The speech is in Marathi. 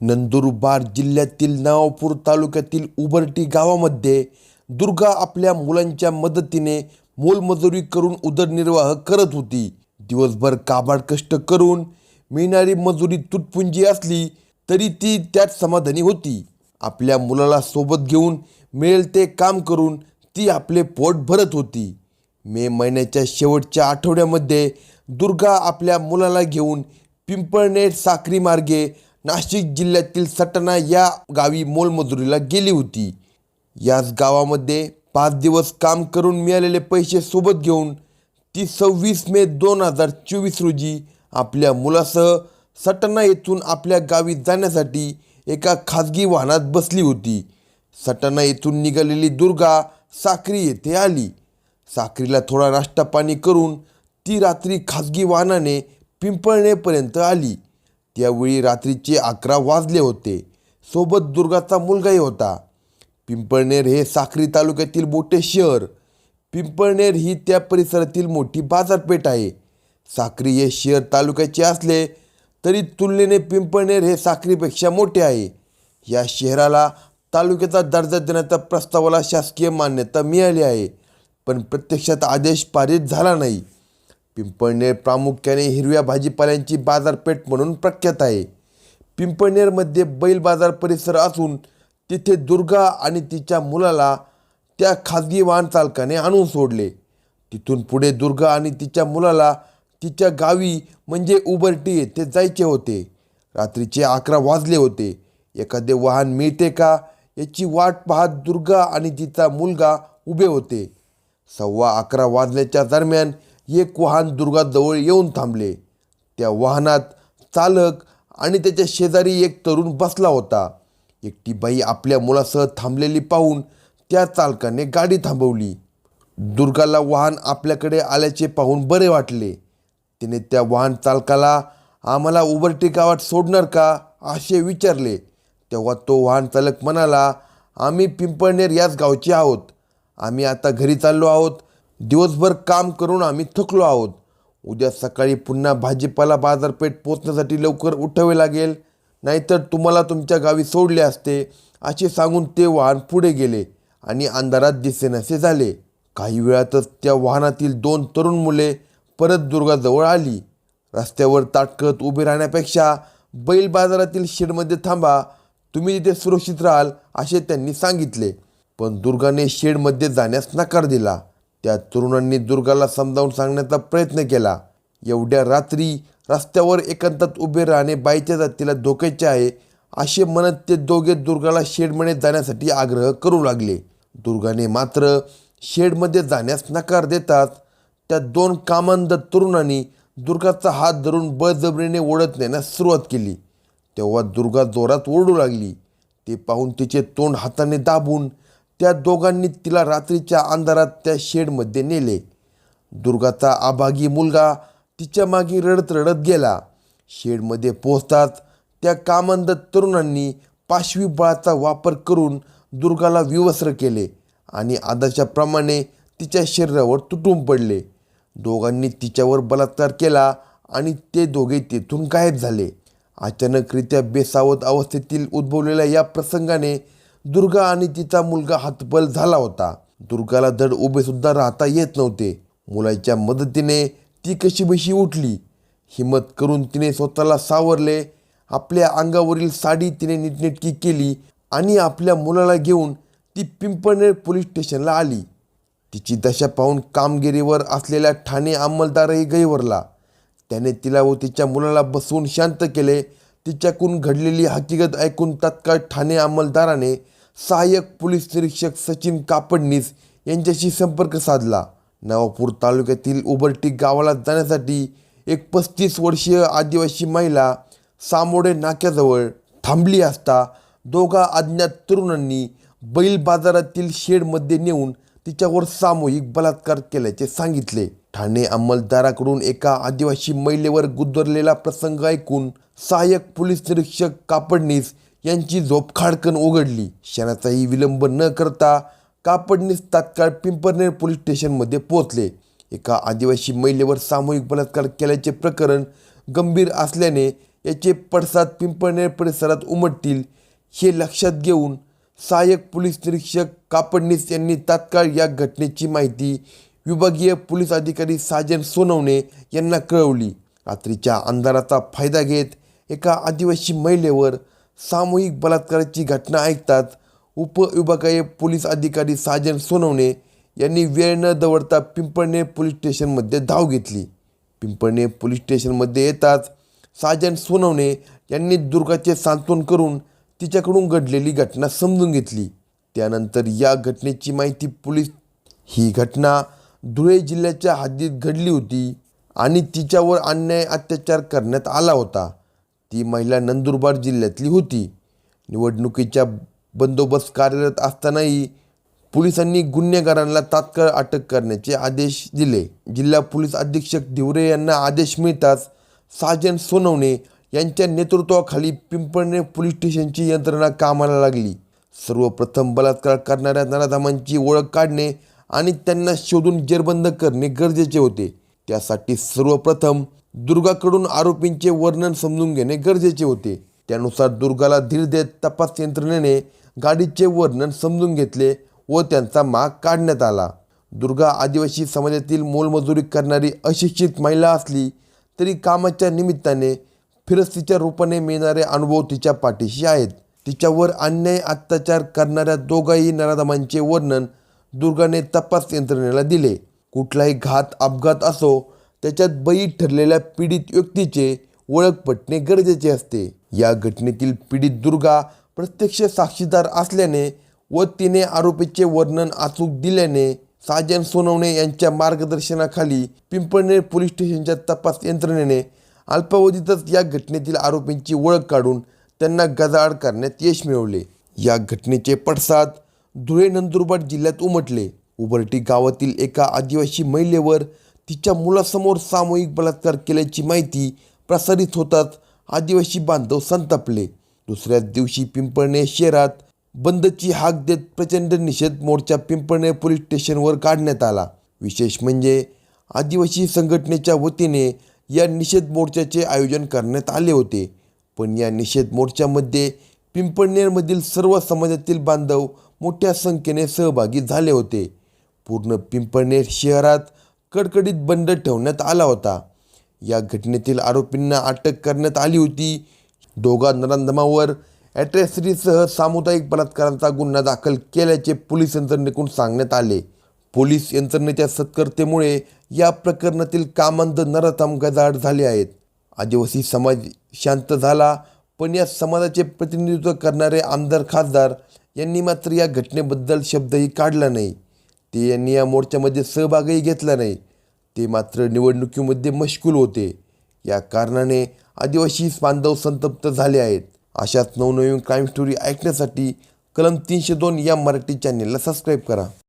नंदुरबार जिल्ह्यातील नवापूर तालुक्यातील उबरटी गावामध्ये दुर्गा आपल्या मुलांच्या मदतीने मोलमजुरी करून उदरनिर्वाह करत होती. दिवसभर काबाड कष्ट करून मिळणारी मजुरी तुटपुंजी असली तरी ती त्यात समाधानी होती. आपल्या मुलाला सोबत घेऊन मिळेल ते काम करून ती आपले पोट भरत होती. मे महिन्याच्या शेवटच्या आठवड्यामध्ये दुर्गा आपल्या मुलाला घेऊन पिंपळनेर साक्री मार्गे नाशिक जिल्ह्यातील सटणा या गावी मोलमजुरीला गेली होती. याच गावामध्ये पाच दिवस काम करून मिळालेले पैसे सोबत घेऊन ती सव्वीस मे दोन हजार चोवीस रोजी आपल्या मुलासह सटणा येथून आपल्या गावी जाण्यासाठी एका खाजगी वाहनात बसली होती. सटणा येथून निघालेली दुर्गा साक्री येथे आली. साक्रीला थोडा नाश्ता पाणी करून ती रात्री खाजगी वाहनाने पिंपळणेपर्यंत आली. त्यावेळी रात्रीचे अकरा वाजले होते. सोबत दुर्गाचा मुलगाही होता. पिंपळनेर हे साखरी तालुक्यातील मोठे शहर. पिंपळनेर ही त्या परिसरातील मोठी बाजारपेठ आहे. साखरी हे शहर तालुक्याचे असले तरी तुलनेने पिंपळनेर हे साखरीपेक्षा मोठे आहे. या शहराला तालुक्याचा दर्जा देण्याच्या प्रस्तावाला शासकीय मान्यता मिळाली आहे. पण प्रत्यक्षात आदेश पारित झाला नाही. पिंपळनेर प्रामुख्याने हिरव्या भाजीपाल्यांची बाजारपेठ म्हणून प्रख्यात आहे. पिंपळनेरमध्ये बैल बाजार परिसर असून तिथे दुर्गा आणि तिच्या मुलाला त्या खाजगी वाहन चालकाने आणून सोडले. तिथून पुढे दुर्गा आणि तिच्या मुलाला तिच्या गावी म्हणजे उबरटी येथे जायचे होते. रात्रीचे अकरा वाजले होते. एखादे वाहन मिळते का? याची वाट पाहत दुर्गा आणि तिचा मुलगा उभे होते. सव्वा अकरा वाजल्याच्या दरम्यान एक वाहन दुर्गाजवळ येऊन थांबले. त्या वाहनात चालक आणि त्याच्या शेजारी एक तरुण बसला होता. एकटी बाई आपल्या मुलासह थांबलेली पाहून त्या चालकाने गाडी थांबवली. दुर्गाला वाहन आपल्याकडे आल्याचे पाहून बरे वाटले. तिने त्या वाहन चालकाला आम्हाला उबरटी गावात सोडणार का? असे विचारले. तेव्हा तो वाहन चालक म्हणाला आम्ही पिंपळनेर याच गावचे आहोत. आम्ही आता घरी चाललो आहोत. दिवसभर काम करून आम्ही थकलो आहोत. उद्या सकाळी पुन्हा भाजीपाला बाजारपेठ पोचण्यासाठी लवकर उठावे लागेल. नाहीतर तुम्हाला तुमच्या गावी सोडले असते असे सांगून ते वाहन पुढे गेले आणि अंधारात दिसेनासे झाले. काही वेळातच त्या वाहनातील दोन तरुण मुले परत दुर्गाजवळ आली. रस्त्यावर ताटकत उभे राहण्यापेक्षा बैल बाजारातील शेडमध्ये थांबा तुम्ही तिथे सुरक्षित राहाल असे त्यांनी सांगितले. पण दुर्गाने शेडमध्ये जाण्यास नकार दिला. त्या तरुणांनी दुर्गाला समजावून सांगण्याचा प्रयत्न केला. एवढ्या रात्री रस्त्यावर एकांतात उभे राहणे बाईच्या जातीला धोक्याचे आहे असे म्हणत ते दोघे दुर्गाला शेडमध्ये जाण्यासाठी आग्रह करू लागले. दुर्गाने मात्र शेडमध्ये जाण्यास नकार देताच त्या दोन कामांध तरुणांनी दुर्गाचा हात धरून बळजबरीने ओढत नेण्यास सुरुवात केली. तेव्हा दुर्गा जोरात ओरडू लागली. ते पाहून तिचे तोंड हाताने दाबून त्या दोघांनी तिला रात्रीच्या अंधारात त्या शेडमध्ये नेले. दुर्गाचा आभागी मुलगा तिच्यामागे रडत रडत गेला. शेडमध्ये पोहोचताच त्या कामंद तरुणांनी पाशवी बळाचा वापर करून दुर्गाला विवस्त्र केले आणि आदर्शाप्रमाणे तिच्या शरीरावर तुटून पडले. दोघांनी तिच्यावर बलात्कार केला आणि ते दोघे तेथून गायब झाले. अचानकरित्या बेसावत अवस्थेतील उद्भवलेल्या या प्रसंगाने दुर्गा आणि तिचा मुलगा हातबल झाला होता. दुर्गाला धड उभेसुद्धा राहता येत नव्हते. मुलाच्या मदतीने ती कशी बशी उठली? हिम्मत करून तिने स्वतःला सावरले. आपल्या अंगावरील साडी तिने नीटनेटकी केली आणि आपल्या मुलाला घेऊन ती पिंपळनेर पोलीस स्टेशनला आली. तिची दशा पाहून कामगिरीवर असलेल्या ठाणे अंमलदारही गैवरला त्याने तिला व तिच्या मुलाला बसवून शांत केले. तिच्याकून घडलेली हकीकत ऐकून तत्काळ ठाणे अंमलदाराने सहाय्यक पोलीस निरीक्षक सचिन कापडनीस यांच्याशी संपर्क साधला. नवापूर तालुक्यातील उबरटी गावाला जाण्यासाठी एक पस्तीस वर्षीय आदिवासी महिला सामोडे नाक्याजवळ थांबली असता दोघा अज्ञात तरुणांनी बैल बाजारातील शेडमध्ये नेऊन तिच्यावर सामूहिक बलात्कार केल्याचे सांगितले. ठाणे अंमलदाराकडून एका आदिवासी महिलेवर गुदरलेला प्रसंग ऐकून सहाय्यक पोलीस निरीक्षक कापडनीस यांची झोपखाडकन उघडली. क्षणाचाही विलंब न करता कापडनीस तात्काळ पिंपरनेर पोलीस स्टेशनमध्ये पोहोचले. एका आदिवासी महिलेवर सामूहिक बलात्कार केल्याचे प्रकरण गंभीर असल्याने याचे पडसाद पिंपळनेर परिसरात उमटतील हे लक्षात घेऊन सहाय्यक पोलीस निरीक्षक कापडनीस यांनी तात्काळ या घटनेची माहिती विभागीय पोलीस अधिकारी साजन सोनवणे यांना कळवली. रात्रीच्या अंधाराचा फायदा घेत एका आदिवासी महिलेवर सामूहिक बलात्काराची घटना ऐकताच उपविभागीय पोलीस अधिकारी साजन सोनवणे यांनी वेळ न दवडता पिंपळणे पोलीस स्टेशनमध्ये धाव घेतली. पिंपळणे पोलीस स्टेशनमध्ये येताच साजन सोनवणे यांनी दुर्गाचे सांत्वन करून तिच्याकडून घडलेली घटना समजून घेतली. त्यानंतर या घटनेची माहिती पोलीस ही घटना धुळे जिल्ह्याच्या हद्दीत घडली होती आणि तिच्यावर अन्याय अत्याचार करण्यात आला होता. ती महिला नंदुरबार जिल्ह्यातली होती. निवडणुकीच्या बंदोबस्त कार्यरत असतानाही पोलिसांनी गुन्हेगारांना तात्काळ अटक करण्याचे आदेश दिले. जिल्हा पोलीस अधीक्षक धिवरे यांना आदेश मिळताच साजन सोनवणे यांच्या नेतृत्वाखाली पिंपळणे पोलीस स्टेशनची यंत्रणा कामाला लागली. सर्वप्रथम बलात्कार करणाऱ्या नराधामांची ओळख काढणे आणि त्यांना शोधून जेरबंद करणे गरजेचे होते. त्यासाठी सर्वप्रथम दुर्गाकडून आरोपींचे वर्णन समजून घेणे गरजेचे होते. त्यानुसार दुर्गाला धीर देत तपास यंत्रणेने गाडीचे वर्णन समजून घेतले व त्यांचा माग काढण्यात आला. दुर्गा आदिवासी समाजातील मोलमजुरी करणारी अशिक्षित महिला असली तरी कामाच्या निमित्ताने फिरस्तीच्या रूपाने मिळणारे अनुभव तिच्या पाठीशी आहेत. तिच्यावर अन्याय अत्याचार करणाऱ्या दोघाही नराधमांचे वर्णन दुर्गाने तपास यंत्रणेला दिले. कुठलाही घात अपघात असो त्याच्यात बळी ठरलेल्या पीडित व्यक्तीचे ओळख पटणे गरजेचे असते. या घटनेतील पीडित दुर्गा प्रत्यक्ष साक्षीदार असल्याने व तिने आरोपीचे वर्णन अचूक दिल्याने साजन सोनवणे यांच्या मार्गदर्शनाखाली पिंपळनेर पोलीस स्टेशनच्या तपास यंत्रणेने अल्पावधीतच या घटनेतील आरोपींची ओळख काढून त्यांना गजाआड करण्यात यश मिळवले. या घटनेचे पडसाद धुळे नंदुरबार जिल्ह्यात उमटले. उबरटी गावातील एका आदिवासी महिलेवर तिच्या मुलासमोर सामूहिक बलात्कार केल्याची माहिती प्रसारित होताच आदिवासी बांधव संतापले. दुसऱ्याच दिवशी पिंपळणे शहरात बंदची हाक देत प्रचंड निषेध मोर्चा पिंपळणे पोलीस स्टेशनवर काढण्यात आला. विशेष म्हणजे आदिवासी संघटनेच्या वतीने या निषेध मोर्चाचे आयोजन करण्यात आले होते. पण या निषेध मोर्चामध्ये पिंपळनेरमधील सर्व समाजातील बांधव मोठ्या संख्येने सहभागी झाले होते. पूर्ण पिंपळनेर शहरात कडकडीत बंद ठेवण्यात आला होता. या घटनेतील आरोपींना अटक करण्यात आली होती. दोघा नरांदमावर ॲट्रॅसिटीसह सामुदायिक बलात्काराचा गुन्हा दाखल केल्याचे पोलीस यंत्रणेकडून सांगण्यात आले. पोलीस यंत्रणेच्या सत्कर्तेमुळे या प्रकरणातील कामांध नराथम गजाड झाले आहेत. आदिवासी समाज शांत झाला पण या समाजाचे प्रतिनिधित्व करणारे आमदार खासदार यांनी मात्र या घटनेबद्दल शब्दही काढला नाही. ते यांनी या मोर्चामध्ये सहभागही घेतला नाही. ते मात्र निवडणुकीमध्ये मश्गूल होते. या कारणाने आदिवासी बांधव संतप्त झाले आहेत. अशाच नवनवीन क्राईम स्टोरी ऐकण्यासाठी कलम तीनशे दोन या मराठी चॅनेलला सबस्क्राईब करा.